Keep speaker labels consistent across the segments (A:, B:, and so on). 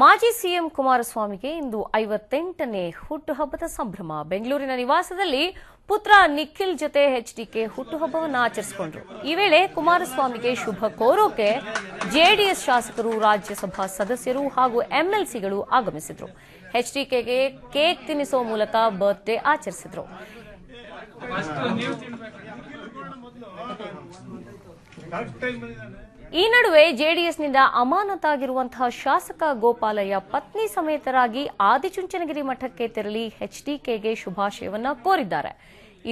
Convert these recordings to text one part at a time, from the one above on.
A: ಮಾಜಿ ಸಿಎಂ ಕುಮಾರಸ್ವಾಮಿಗೆ ಇಂದು ಐವತ್ತೆಂಟನೇ ಹುಟ್ಟುಹಬ್ಬದ ಸಂಭ್ರಮ. ಬೆಂಗಳೂರಿನ ನಿವಾಸದಲ್ಲಿ ಪುತ್ರ ನಿಖಿಲ್ ಜೊತೆ ಎಚ್ಡಿಕೆ ಹುಟ್ಟುಹಬ್ಬವನ್ನು ಆಚರಿಸಿಕೊಂಡ್ರು. ಈ ವೇಳೆ ಕುಮಾರಸ್ವಾಮಿಗೆ ಶುಭ ಕೋರೋಕೆ ಜೆಡಿಎಸ್ ಶಾಸಕರು, ರಾಜ್ಯಸಭಾ ಸದಸ್ಯರು ಹಾಗೂ ಎಂಎಲ್ಸಿಗಳು ಆಗಮಿಸಿದ್ರು. ಎಚ್ಡಿಕೆಗೆ ಕೇಕ್ ತಿನ್ನಿಸುವ ಮೂಲಕ ಬರ್ತ್ಡೇ ಆಚರಿಸಿದ್ರು. ಈ ನಡುವೆ ಜೆಡಿಎಸ್ನಿಂದ ಅಮಾನತಾಗಿರುವಂತಹ ಶಾಸಕ ಗೋಪಾಲಯ್ಯ ಪತ್ನಿ ಸಮೇತರಾಗಿ ಆದಿಚುಂಚನಗಿರಿ ಮಠಕ್ಕೆ ತೆರಳಿ ಎಚ್ಡಿಕೆಗೆ ಶುಭಾಶಯವನ್ನ ಕೋರಿದ್ದಾರೆ.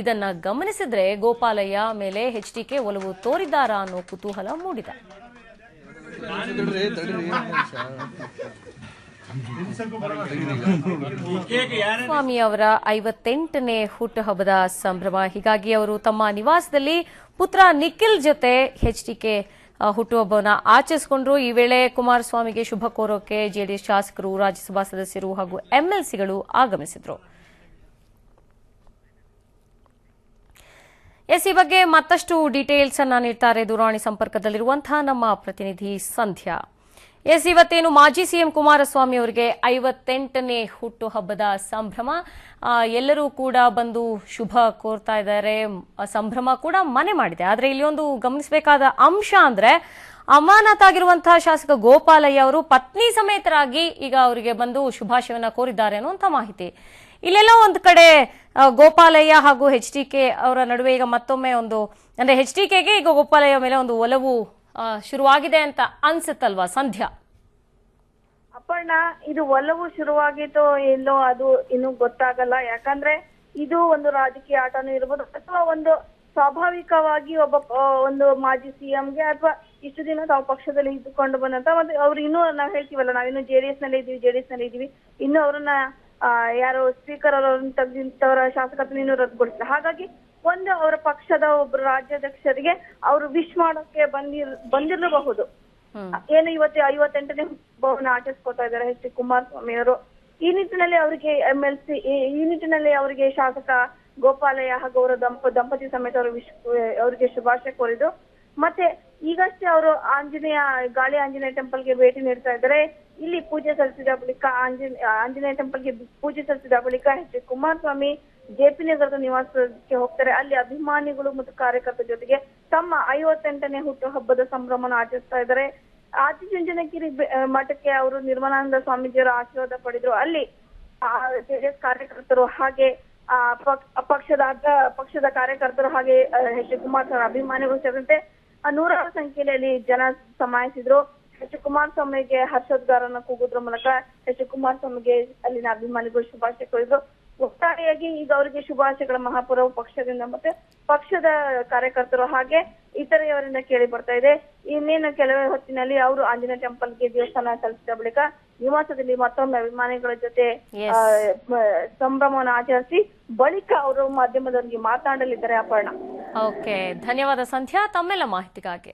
A: ಇದನ್ನ ಗಮನಿಸಿದ್ರೆ ಗೋಪಾಲಯ್ಯ ಮೇಲೆ ಎಚ್ಡಿಕೆ ಒಲವು ತೋರಿದ್ದಾರಾ ಅನ್ನೋ ಕುತೂಹಲ ಮೂಡಿದೆ. ಸ್ವಾಮಿ ಅವರ ಐವತ್ತೆಂಟನೇ ಹುಟ್ಟುಹಬ್ಬದ ಸಂಭ್ರಮ. ಹೀಗಾಗಿ ಅವರು ತಮ್ಮ ನಿವಾಸದಲ್ಲಿ ಪುತ್ರ ನಿಖಿಲ್ ಜೊತೆ ಎಚ್ಡಿಕೆ ಹುಟ್ಟುಹಬ್ಬವನ್ನು ಆಚರಿಸಿಕೊಂಡ್ರು. ಈ ವೇಳೆ ಕುಮಾರಸ್ವಾಮಿಗೆ ಶುಭ ಕೋರೋಕೆ ಜೆಡಿಎಸ್ ಶಾಸಕರು, ರಾಜ್ಯಸಭಾ ಸದಸ್ಯರು ಹಾಗೂ ಎಂಎಲ್ಸಿಗಳು ಆಗಮಿಸಿದ್ರು. ಎಸ್, ಈ ಬಗ್ಗೆ ಮತ್ತಷ್ಟು ಡೀಟೇಲ್ಸ್ ಅನ್ನ ನೀಡ್ತಾರೆ ದೂರವಾಣಿ ಸಂಪರ್ಕದಲ್ಲಿರುವಂತಹ ನಮ್ಮ ಪ್ರತಿನಿಧಿ ಸಂಧ್ಯಾ. ಎಸ್, ಇವತ್ತೇನು ಮಾಜಿ ಸಿಎಂ ಕುಮಾರಸ್ವಾಮಿ ಅವರಿಗೆ ಐವತ್ತೆಂಟನೇ ಹುಟ್ಟುಹಬ್ಬದ ಸಂಭ್ರಮ. ಎಲ್ಲರೂ ಕೂಡ ಬಂದು ಶುಭ ಕೋರ್ತಾ ಇದ್ದಾರೆ. ಸಂಭ್ರಮ ಕೂಡ ಮನೆ ಮಾಡಿದೆ. ಆದರೆ ಇಲ್ಲಿ ಒಂದು ಗಮನಿಸಬೇಕಾದ ಅಂಶ ಅಂದ್ರೆ ಅಮಾನತಾಗಿರುವಂತಹ ಶಾಸಕ ಗೋಪಾಲಯ್ಯ ಅವರು ಪತ್ನಿ ಸಮೇತರಾಗಿ ಈಗ ಅವರಿಗೆ ಬಂದು ಶುಭಾಶಯವನ್ನ ಕೋರಿದ್ದಾರೆ ಅನ್ನುವಂಥ ಮಾಹಿತಿ. ಇಲ್ಲೆಲ್ಲ ಒಂದು ಕಡೆ ಗೋಪಾಲಯ್ಯ ಹಾಗೂ ಎಚ್ ಡಿ ಕೆ ಅವರ ನಡುವೆ ಈಗ ಮತ್ತೊಮ್ಮೆ ಒಂದು, ಅಂದ್ರೆ ಎಚ್ ಡಿ ಕೆಗೆ ಈಗ ಗೋಪಾಲಯ್ಯ ಮೇಲೆ ಒಂದು ಒಲವು ಶುರುವಾಗಿದೆ ಅಂತ ಅನ್ಸುತ್ತಲ್ವಾ ಸಂಧ್ಯಾ?
B: ಅಪ್ಪಣ್ಣ ಇದು ಒಲವು ಶುರುವಾಗಿತ್ತು ಎಲ್ಲೋ ಅದು ಇನ್ನು ಗೊತ್ತಾಗಲ್ಲ. ಯಾಕಂದ್ರೆ ಇದು ಒಂದು ರಾಜಕೀಯ ಆಟನೂ ಇರ್ಬೋದು, ಅಥವಾ ಒಂದು ಸ್ವಾಭಾವಿಕವಾಗಿ ಒಬ್ಬ ಒಂದು ಮಾಜಿ ಸಿಎಂಗೆ ಅಥವಾ ಇಷ್ಟು ದಿನ ತಾವು ಪಕ್ಷದಲ್ಲಿ ಇದ್ದುಕೊಂಡು ಬಂದಂತ ಮತ್ತೆ ಅವ್ರು ಇನ್ನೂ ನಾವ್ ಹೇಳ್ತೀವಲ್ಲ, ನಾವಿನ್ನು ಜೆಡಿಎಸ್ನಲ್ಲಿ ಇದೀವಿ ಜೆಡಿಎಸ್ನಲ್ಲಿ ಇದೀವಿ ಇನ್ನು ಅವ್ರನ್ನ ಯಾರು ಸ್ಪೀಕರ್ ಅವರನ್ನು ತೆಗೆದಿಂತವರ ಶಾಸಕತ್ವ ಇನ್ನೂ ರದ್ದುಗೊಳಿಸಿಲ್ಲ. ಹಾಗಾಗಿ ಒಂದು ಅವರ ಪಕ್ಷದ ಒಬ್ರು ರಾಜ್ಯಾಧ್ಯಕ್ಷರಿಗೆ ಅವರು ವಿಶ್ ಮಾಡೋಕೆ ಬಂದಿರ್ ಬಂದಿರಬಹುದು ಏನು ಇವತ್ತು ಐವತ್ತೆಂಟನೇ ಭವನ ಆಚರಿಸ್ಕೊತಾ ಇದ್ದಾರೆ ಎಚ್ ಡಿ ಕುಮಾರಸ್ವಾಮಿ ಅವರು. ಈ ನಿಟ್ಟಿನಲ್ಲಿ ಅವರಿಗೆ ಎಂ ಎಲ್ ಸಿ ಈ ನಿಟ್ಟಿನಲ್ಲಿ ಅವರಿಗೆ ಶಾಸಕ ಗೋಪಾಲಯ್ಯ ಹಾಗೂ ಅವರ ದಂಪ ದಂಪತಿ ಸಮೇತ ಅವರು ವಿಶ್ ಅವರಿಗೆ ಶುಭಾಶಯ ಕೋರಿದ್ದು. ಮತ್ತೆ ಈಗಷ್ಟೇ ಅವರು ಆಂಜನೇಯ ಗಾಳಿ ಆಂಜನೇಯ ಟೆಂಪಲ್ಗೆ ಭೇಟಿ ನೀಡ್ತಾ ಇದ್ದಾರೆ. ಇಲ್ಲಿ ಪೂಜೆ ಸಲ್ಲಿಸಿದ ಬಳಿಕ ಆಂಜನೇಯ ಆಂಜನೇಯ ಟೆಂಪಲ್ಗೆ ಪೂಜೆ ಸಲ್ಲಿಸಿದ ಬಳಿಕ ಎಚ್ ಡಿ ಕುಮಾರಸ್ವಾಮಿ ಜೆಪಿ ನಗರದ ನಿವಾಸಕ್ಕೆ ಹೋಗ್ತಾರೆ. ಅಲ್ಲಿ ಅಭಿಮಾನಿಗಳು ಮತ್ತು ಕಾರ್ಯಕರ್ತರ ಜೊತೆಗೆ ತಮ್ಮ ಐವತ್ತೆಂಟನೇ ಹುಟ್ಟು ಹಬ್ಬದ ಸಂಭ್ರಮನ ಆಚರಿಸ್ತಾ ಇದ್ದಾರೆ. ಆದಿಚುಂಚನಗಿರಿ ಮಠಕ್ಕೆ ಅವರು ನಿರ್ಮಲಾನಂದ ಸ್ವಾಮೀಜಿಯವರ ಆಶೀರ್ವಾದ ಪಡೆದ್ರು. ಅಲ್ಲಿ ಜೆಡಿಎಸ್ ಕಾರ್ಯಕರ್ತರು ಹಾಗೆ ಆ, ಪಕ್- ಪಕ್ಷದ ಪಕ್ಷದ ಕಾರ್ಯಕರ್ತರು ಹಾಗೆ ಎಚ್ ಡಿ ಕುಮಾರಸ್ವಾಮಿ ಅಭಿಮಾನಿಗಳು ಸೇರಿದಂತೆ ನೂರಾರು ಸಂಖ್ಯೆಯಲ್ಲಿ ಜನ ಸಮಾಯಿಸಿದ್ರು. ಎಚ್ ಕುಮಾರಸ್ವಾಮಿಗೆ ಹರ್ಷೋದ್ಗಾರನ ಕೂಗುದ್ರ ಮೂಲಕ ಎಚ್ ಕುಮಾರಸ್ವಾಮಿಗೆ ಅಲ್ಲಿನ ಅಭಿಮಾನಿಗಳು ಶುಭಾಶಯ ಕೋರಿದ್ರು. ಒಟ್ಟಾರೆಯಾಗಿ ಈಗ ಅವರಿಗೆ ಶುಭಾಶಯಗಳ ಮಹಾಪುರವು ಪಕ್ಷದಿಂದ ಮತ್ತೆ ಪಕ್ಷದ ಕಾರ್ಯಕರ್ತರು ಹಾಗೆ ಇತರೆಯವರಿಂದ ಕೇಳಿ ಬರ್ತಾ ಇದೆ. ಇನ್ನೇನು ಕೆಲವೇ ಹೊತ್ತಿನಲ್ಲಿ ಅವರು ಆಂಜನೇಯ ಟೆಂಪಲ್ಗೆ ದೇವಸ್ಥಾನ ಸಲ್ಲಿಸಿದ ಬಳಿಕ ನಿವಾಸದಲ್ಲಿ ಮತ್ತೊಮ್ಮೆ ಅಭಿಮಾನಿಗಳ ಜೊತೆ ಸಂಭ್ರಮವನ್ನು ಆಚರಿಸಿ ಬಳಿಕ ಅವರು ಮಾಧ್ಯಮದವರಿಗೆ ಮಾತನಾಡಲಿದ್ದಾರೆ ಅಪರ್ಣ.
A: ಓಕೆ ಧನ್ಯವಾದ ಸಂಧ್ಯಾ. ತಮ್ಮೆಲ್ಲ ಮಾಹಿತಿಗಾಗಿ.